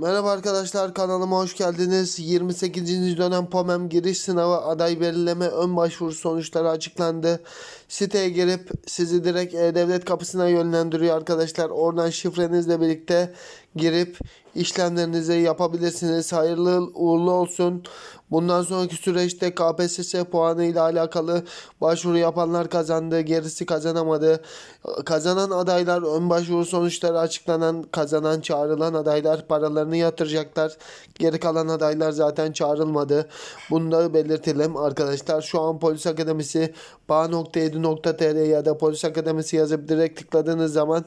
Merhaba arkadaşlar kanalıma hoş geldiniz. 28. dönem POMEM giriş sınavı aday belirleme ön başvuru sonuçları açıklandı. Siteye girip sizi direkt E-Devlet kapısına yönlendiriyor arkadaşlar. Oradan şifrenizle birlikte girip işlemlerinizi yapabilirsiniz. Hayırlı uğurlu olsun. Bundan sonraki süreçte KPSS puanı ile alakalı başvuru yapanlar kazandı, gerisi kazanamadı. Kazanan adaylar ön başvuru sonuçları açıklanan, kazanan çağrılan adaylar paralarını yatıracaklar. Geri kalan adaylar zaten çağrılmadı. Bunu da belirtelim arkadaşlar. Şu an Polis Akademisi bağ.edu.tr ya da Polis Akademisi yazıp direkt tıkladığınız zaman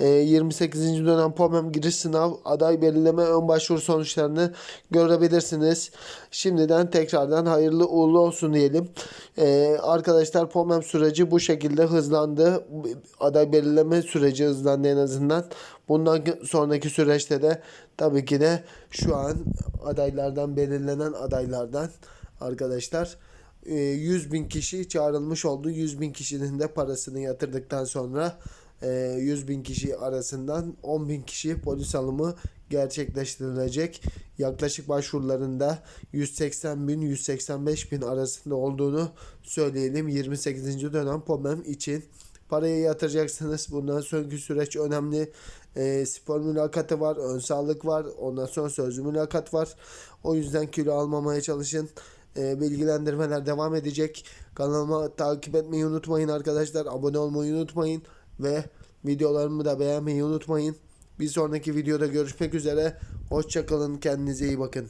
e, 28. dönem POMEM giriş sınav aday belirleme ön başvuru sonuçlarını görebilirsiniz. Şimdiden tekrardan hayırlı uğurlu olsun diyelim. E, arkadaşlar POMEM süreci bu şekilde hızlandı. Aday belirleme süreci hızlandı en azından. Bundan sonraki süreçte de tabii ki de şu an adaylardan belirlenen adaylardan arkadaşlar e, 100 bin kişi çağrılmış oldu. 100 bin kişinin de parasını yatırdıktan sonra e, 100 bin kişi arasından 10 bin kişi polis alımı gerçekleştirilecek. Yaklaşık başvurularında 180 bin 185 bin arasında olduğunu söyleyelim 28. dönem POMEM için. Parayı yatıracaksınız. Bundan sonraki süreç önemli. E, spor mülakatı var, ön sağlık var, ondan sonra sözlü mülakat var. O yüzden kilo almamaya çalışın. E, bilgilendirmeler devam edecek. Kanalıma takip etmeyi unutmayın arkadaşlar. Abone olmayı unutmayın. Ve videolarımı da beğenmeyi unutmayın. Bir sonraki videoda görüşmek üzere. Hoşçakalın. Kendinize iyi bakın.